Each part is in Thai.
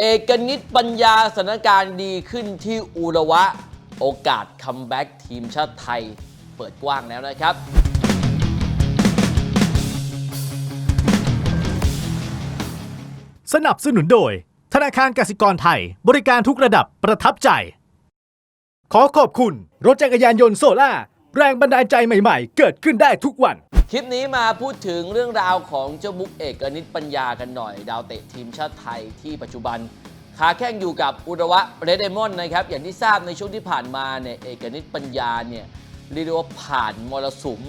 เอกนิตปัญญาสถานการณ์ดีขึ้นที่อุระวะ โอกาสคัมแบ็กทีมชาติไทยเปิดกว้างแล้วนะครับ สนับสนุนโดย ธนาคารกสิกรไทย บริการทุกระดับประทับใจ ขอขอบคุณ รถจักรยานยนต์โซล่า แรงบันดาลใจใหม่ๆ เกิดขึ้นได้ทุกวัน คลิปนี้มาพูดถึงเรื่องราวของเจ้าบุ๊กเอกนิตปัญญากันหน่อย ดาวเตะทีมชาติไทยที่ปัจจุบันขาแข้งอยู่กับอุระวะเรดเดมอนนะครับ อย่างที่ทราบในช่วงที่ผ่านมาเนี่ยเอกนิตปัญญาเนี่ยเรียกว่าผ่านมรสุม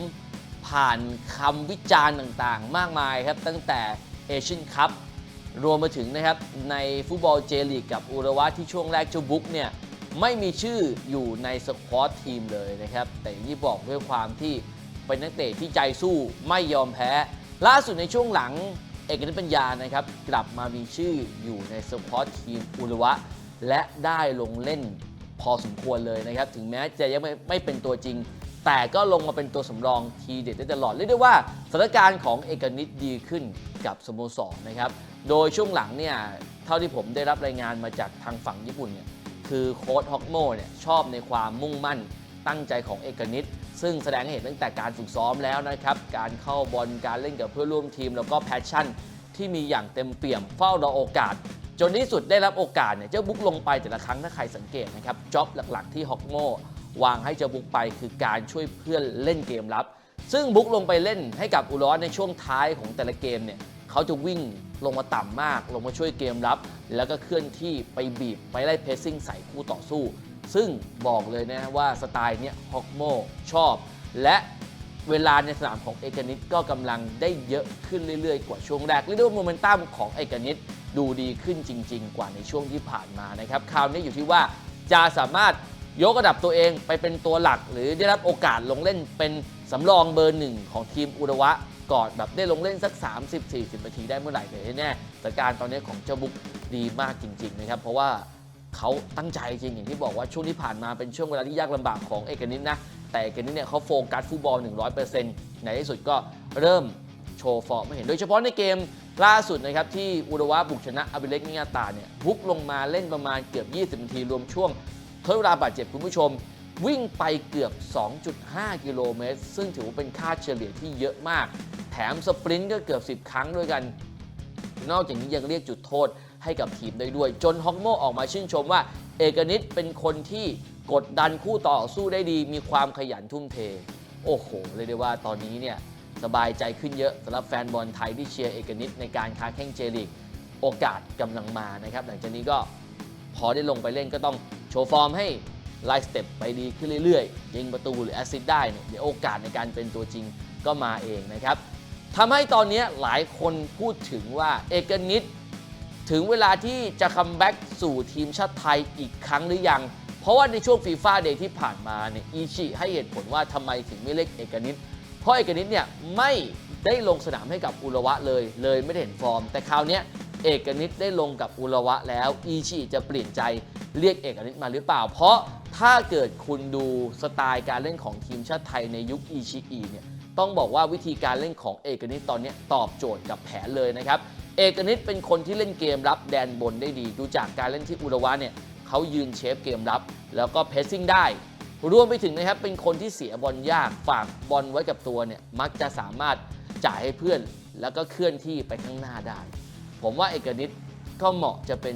ผ่านคำวิจารณ์ต่างๆ มากมายครับ ตั้งแต่เอเชียนคัพรวมมาถึงนะครับในฟุตบอลเจลีกกับอุระวะที่ช่วงแรกเจ้าบุ๊กเนี่ยไม่มีชื่ออยู่ในสควอตทีมเลยนะครับ แต่อย่างที่บอกด้วยความที่ เป็นนักเตะที่ใจสู้ไม่ยอมแพ้ ล่าสุดในช่วงหลังเอกนิตปัญญานะครับ กลับมามีชื่ออยู่ในสปอร์ตทีมอุรุวะ และได้ลงเล่นพอสมควรเลยนะครับ ถึงแม้จะยังไม่ไม่เป็นตัวจริง แต่ก็ลงมาเป็นตัวสำรองทีเด็ดได้ตลอดเรียกได้ว่าสถานการณ์ของเอกนิตดีขึ้นกับสโมสรนะครับ โดยช่วงหลังเนี่ยเท่าที่ผมได้รับรายงานมาจากทางฝั่งญี่ปุ่นเนี่ยคือโค้ชฮอกโมเนี่ยชอบในความมุ่งมั่นตั้งใจของเอกนิต ซึ่งแสดงให้เห็นตั้งแต่การฝึกซ้อมแล้วนะครับ การเข้าบอลการเล่นกับเพื่อนร่วมทีม แล้วก็แพชชั่น ที่มีอย่างเต็มเปี่ยมเฝ้ารอโอกาส จนที่สุดได้รับโอกาสเนี่ยเจ้าบุ๊กลงไปแต่ละครั้งถ้าใครสังเกตนะครับจ็อบหลักๆ ที่ฮอกโมวางให้เจ้าบุ๊กไปคือการช่วยเพื่อนเล่นเกมรับ ซึ่งบุ๊กลงไปเล่นให้กับอุรอสในช่วงท้ายของแต่ละเกมเนี่ยเขาจะวิ่งลงมาต่ำมาก ลงมาช่วยเกมรับ แล้วก็เคลื่อนที่ไปบีบไปไล่เพสซิ่งใส่คู่ต่อสู้ ซึ่งบอกเลยนะว่าสไตล์เนี้ยฮอกโมชอบ และเวลาในสนามของเอกนิตก็กำลังได้เยอะขึ้นเรื่อยๆ กว่าช่วงแรกเรียกได้ว่าโมเมนตัมของเอกนิตดูดีขึ้นจริง ๆ กว่าในช่วงที่ผ่านมานะครับคราวนี้อยู่ที่ว่าจะสามารถยกระดับตัวเองไปเป็นตัวหลัก หรือได้รับโอกาสลงเล่นเป็นสำรองเบอร์หนึ่งของทีมอุระวะก่อนแบบได้ลงเล่นสัก 30-40นาทีได้เมื่อไหร่เลยแน่แต่การตอนนี้ของเจ้าบุ๊กดีมากจริง ๆ นะครับ เพราะว่า เขาตั้งใจจริงอย่างที่บอกว่าช่วงที่ผ่านมาเป็นช่วงเวลาที่ยากลำบากของเอกนิตนะ แต่เอกนิตเนี่ยเขาโฟกัสฟุตบอล 100%ในที่สุดก็เริ่มโชว์ฟอร์มไม่เห็นโดยเฉพาะในเกมล่าสุดนะครับที่อุรวะบุกชนะอาบิเล็กนิยาตาเนี่ยบุกลงมาเล่นประมาณเกือบ 20 นาที รวมช่วงทดเวลาบาดเจ็บคุณผู้ชม วิ่งไปเกือบ 2.5 กิโลเมตร ซึ่งถือว่าเป็นค่าเฉลี่ยที่เยอะมาก แถมสปรินต์ก็เกือบ 10 ครั้งด้วยกัน นอกจากนี้ยังเรียกจุดโทษ ให้กับทีมได้ด้วย จนฮอกโมออกมาชื่นชมว่า เอกนิตเป็นคนที่กดดันคู่ต่อสู้ได้ดี มีความขยันทุ่มเท โอ้โหเลยได้ว่าตอนนี้เนี่ยสบายใจขึ้นเยอะสำหรับแฟนบอลไทยที่เชียร์เอกนิตในการค้าแข่งเจลีกโอกาสกำลังมานะครับ หลังจากนี้ก็พอได้ลงไปเล่นก็ต้องโชว์ฟอร์มให้ไลฟ์สเต็ปไปดีขึ้นเรื่อยๆ ยิงประตูหรือแอสซิสต์ได้เนี่ยเดี๋ยวโอกาสในการเป็นตัวจริงก็มาเองนะครับทำให้ตอนนี้หลายคนพูดถึงว่าเอกนิต ถึงเวลาที่จะคัมแบ็กสู่ทีมชาติไทยอีกครั้งหรือยัง เพราะว่าในช่วงฟีฟ่าเดย์ที่ผ่านมาเนี่ยอีชิให้เหตุผลว่าทำไมถึงไม่เล่นเอกนิตเพราะเอกนิตเนี่ยไม่ได้ลงสนามให้กับอุระวะเลย เลยไม่ได้เห็นฟอร์ม แต่คราวนี้เอกนิตได้ลงกับอุระวะแล้วอีชิจะเปลี่ยนใจเรียกเอกนิตมาหรือเปล่า เพราะถ้าเกิดคุณดูสไตล์การเล่นของทีมชาติไทยในยุคอีชิอีเนี่ยต้องบอกว่าวิธีการเล่นของเอกนิตตอนนี้ตอบโจทย์กับแผนเลยนะครับ เอกนิตเป็นคนที่เล่นเกมรับแดนบนได้ดี ดูจากการเล่นที่อุระวะเนี่ยเขายืนเชฟเกมรับ แล้วก็เพสซิ่งได้ รวมไปถึงนะครับเป็นคนที่เสียบอลยากฝากบอลไว้กับตัวเนี่ยมักจะสามารถจ่ายให้เพื่อน แล้วก็เคลื่อนที่ไปข้างหน้าได้ ผมว่าเอกนิตก็เหมาะจะเป็น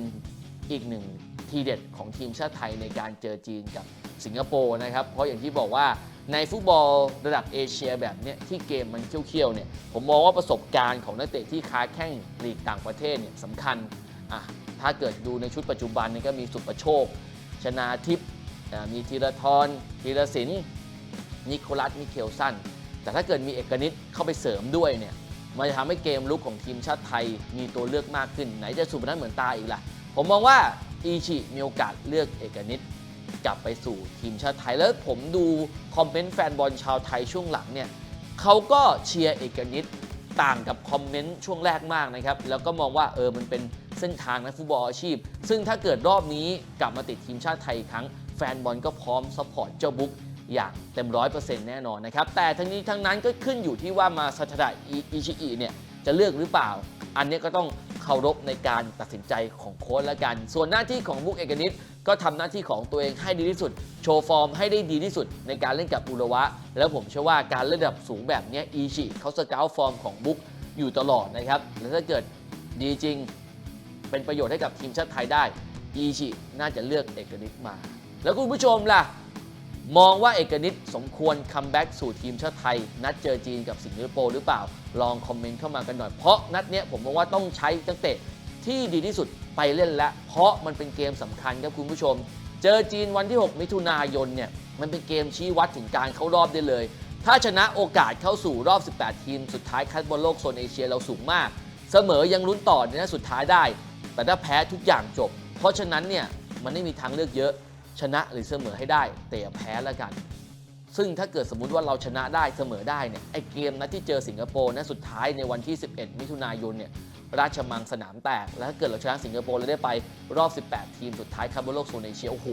อีกหนึ่งทีเด็ดของทีมชาติไทยในการเจอจีนกับสิงคโปร์นะครับ เพราะอย่างที่บอกว่า ในฟุตบอลระดับเอเชียแบบเนี้ยที่เกมมันเขี้ยวๆเนี่ยผมมองว่าประสบการณ์ของนักเตะที่ค้าแข่งลีกต่างประเทศเนี่ยสำคัญอะถ้าเกิดดูในชุดปัจจุบันนี่ก็มีสุประโชค ชนาทิพย์มีธีรทรธีรศิลป์นิโคลัสมิเคลสันแต่ถ้าเกิดมีเอกนิตเข้าไปเสริมด้วยเนี่ยมันจะทำให้เกมลุกของทีมชาติไทยมีตัวเลือกมากขึ้น ไหนจะสุพนัทเหมือนตาอีกล่ะ ผมมองว่าอีชิมีโอกาสเลือกเอกนิต กลับไปสู่ทีมชาติไทย แล้วผมดูคอมเมนต์แฟนบอลชาวไทยช่วงหลังเนี่ยเขาก็เชียร์เอกนิตต่างกับคอมเมนต์ช่วงแรกมากนะครับ แล้วก็มองว่าเออมันเป็นเส้นทางนักฟุตบอลอาชีพ ซึ่งถ้าเกิดรอบนี้กลับมาติดทีมชาติไทยอีกครั้ง แฟนบอลก็พร้อมซัพพอร์ตเจ้าบุ๊กอย่างเต็มร้อยเปอร์เซ็นต์แน่นอนนะครับ แต่ทั้งนี้ทั้งนั้นก็ขึ้นอยู่ที่ว่ามาซาทดะอิชิอิเนี่ยจะเลือกหรือเปล่า อันนี้ก็ต้องเคารพในการตัดสินใจของโค้ชแล้วกัน ส่วนหน้าที่ของบุ๊กเอกนิต ก็ทำหน้าที่ของตัวเองให้ดีที่สุด โชว์ฟอร์มให้ได้ดีที่สุดในการเล่นกับอุระวะ แล้วผมเชื่อว่าการเล่นระดับสูงแบบนี้อีชิเขาสเกลฟอร์มของบุ๊กอยู่ตลอดนะครับ แล้วถ้าเกิดดีจริง เป็นประโยชน์ให้กับทีมชาติไทยได้อีชิน่าจะเลือกเอกนิตมา แล้วคุณผู้ชมล่ะ มองว่าเอกนิตสมควรคัมแบ็กสู่ทีมชาติไทย นัดเจอจีนกับสิงคโปร์หรือเปล่า ลองคอมเมนต์เข้ามากันหน่อย เพราะนัดเนี้ยผมมองว่าต้องใช้นักเตะที่ดีที่สุด ไปเล่นแล้ว เพราะมันเป็นเกมสำคัญครับคุณผู้ชม เจอจีนวันที่ 6 มิถุนายนเนี่ยมันเป็นเกมชี้วัดถึงการเข้ารอบได้เลย ถ้าชนะโอกาสเข้าสู่รอบ 18 ทีม สุดท้ายคัดบอลโลกโซนเอเชียเราสูงมาก เสมอยังลุ้นต่อในนัดสุดท้ายได้ แต่ถ้าแพ้ทุกอย่างจบ เพราะฉะนั้นเนี่ยมันไม่มีทางเลือกเยอะชนะหรือเสมอให้ได้ แต่อย่าแพ้แล้วกัน ซึ่งถ้าเกิดสมมุติว่าเราชนะได้เสมอได้เนี่ยไอเกมนัดที่เจอสิงคโปร์นัดสุดท้ายในวันที่ 11 มิถุนายนเนี่ย ราชมังสนามแตก แล้วถ้าเกิดเราชนะสิงคโปร์เราได้ไปรอบ 18 ทีมสุดท้ายคัพบอลโลกโซนเอเชียโอ้โห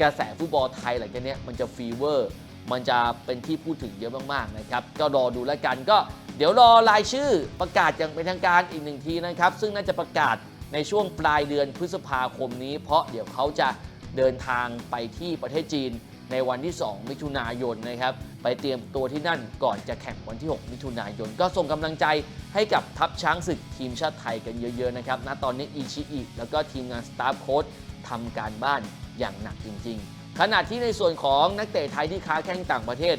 กระแสฟุตบอลไทยหลังจากนี้มันจะฟีเวอร์ มันจะเป็นที่พูดถึงเยอะมากๆนะครับก็รอดูแล้วกันก็เดี๋ยวรอรายชื่อประกาศอย่างเป็นทางการอีกหนึ่งทีนะครับ ซึ่งน่าจะประกาศในช่วงปลายเดือนพฤษภาคมนี้ เพราะเดี๋ยวเขาจะเดินทางไปที่ประเทศจีน ในวันที่ 2 มิถุนายนนะครับ ไปเตรียมตัวที่นั่นก่อนจะแข่งวันที่ 6 มิถุนายน ก็ส่งกำลังใจให้กับทัพช้างศึกทีมชาติไทยกันเยอะๆนะครับณตอนนี้อิชิอิแล้วก็ทีมงานสตาฟโค้ชทำการบ้านอย่างหนักจริง ๆ ขณะที่ในส่วนของนักเตะไทยที่ค้าแข้งต่างประเทศ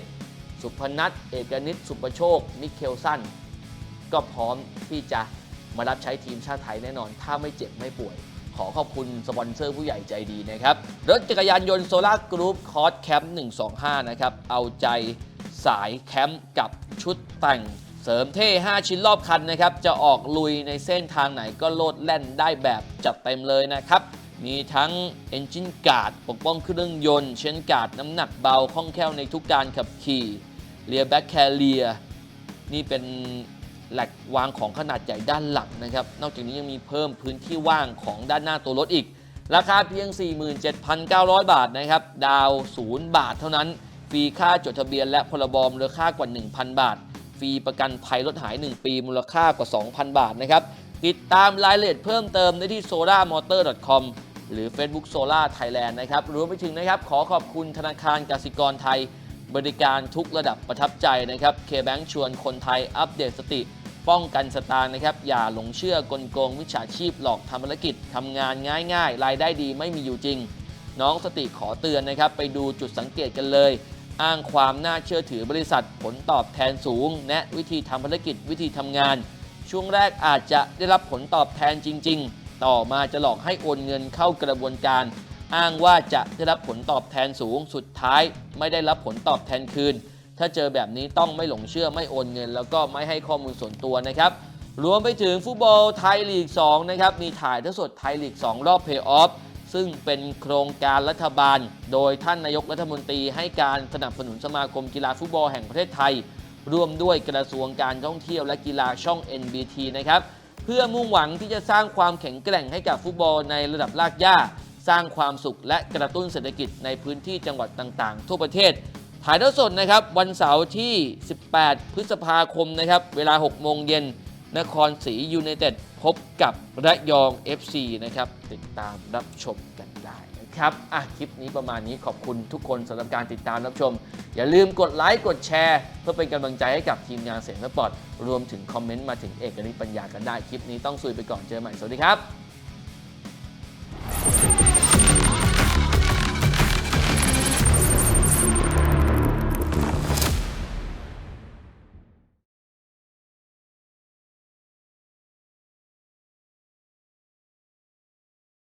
สุพนัทเอกนิตสุประโชค มิเคลสันก็พร้อมที่จะมารับใช้ทีมชาติไทยแน่นอน ถ้าไม่เจ็บไม่ป่วย ขอขอบคุณสปอนเซอร์ผู้ใหญ่ใจดีนะครับ รถจักรยานยนต์โซล่ากรุ๊ปคอร์สแคมป์125 นะครับ เอาใจสายแคมป์กับชุดแต่งเสริมเท่ 5 ชิ้นรอบคันนะครับ จะออกลุยในเส้นทางไหนก็โลดแล่นได้แบบจัดเต็มเลยนะครับ มีทั้ง Engine Guard ปกป้องเครื่องยนต์ เช่นการ์ดน้ำหนักเบาคล่องแคล่วในทุกการขับขี่เรียแบ็คแคเรียนี่เป็น แหลกวางของขนาดใหญ่ด้านหลังนะครับ นอกจากนี้ยังมีเพิ่มพื้นที่ว่างของด้านหน้าตัวรถอีก ราคาเพียง 47,900 บาทนะครับ ดาว 0 บาทเท่านั้น ฟรีค่าจดทะเบียนและพรบอมูลค่ากว่า 1,000 บาท ฟรีประกันภัยรถหาย 1 ปีมูลค่ากว่า 2,000 บาทนะครับ ติดตามรายละเอียดเพิ่มเติมได้ที่ solarmotor.com หรือ Facebook Solar Thailand นะครับรวมไปถึงนะครับ ขอขอบคุณธนาคารกสิกรไทย บริการทุกระดับประทับใจนะครับ K-Bank ชวนคนไทยอัปเดตสติ ป้องกันสตางค์นะครับ อย่าหลงเชื่อกลโกงมิจฉาชีพหลอกทำธุรกิจทำงานง่ายๆ รายได้ดีไม่มีอยู่จริง น้องสติขอเตือนนะครับ ไปดูจุดสังเกตกันเลย อ้างความน่าเชื่อถือบริษัทผลตอบแทนสูงแนะวิธีทำภารกิจวิธีทำงาน ช่วงแรกอาจจะได้รับผลตอบแทนจริง ๆ ต่อมาจะหลอกให้โอนเงินเข้ากระบวนการ อ้างว่าจะได้รับผลตอบแทนสูงสุดท้าย ไม่ได้รับผลตอบแทนคืน ถ้าเจอแบบนี้ต้องไม่หลงเชื่อไม่โอนเงิน แล้วก็ไม่ให้ข้อมูลส่วนตัวนะครับรวมไปถึงฟุตบอลไทยลีก2นะครับมีถ่ายทอดสดไทยลีก 2 รอบเพย์ออฟซึ่งเป็นโครงการรัฐบาล โดยท่านนายกรัฐมนตรีให้การสนับสนุนสมาคมกีฬาฟุตบอลแห่งประเทศไทย ร่วมด้วยกระทรวงการท่องเที่ยวและกีฬาช่อง NBT นะครับเพื่อมุ่งหวังที่จะสร้างความแข็งแกร่งให้กับฟุตบอลในระดับรากหญ้าสร้างความสุขและกระตุ้นเศรษฐกิจในพื้นที่จังหวัดต่างๆ ทั่วประเทศ ถ่ายทอดสดนะครับวันเสาร์ที่ 18 พฤษภาคมนะครับเวลา 6 โมงเย็นนครศรียูไนเต็ดพบกับระยอง FC นะครับติดตามรับชมกันได้นะครับอะคลิปนี้ประมาณนี้ขอบคุณทุกคนสำหรับการติดตามรับชม อย่าลืมกดไลค์กดแชร์ เพื่อเป็นกำลังใจให้กับทีมงานเสียงสปอร์ตรวมถึงคอมเมนต์มาถึงเอกนิปัญญากันได้คลิปนี้ต้องซุยไปก่อนเจอใหม่สวัสดีครับ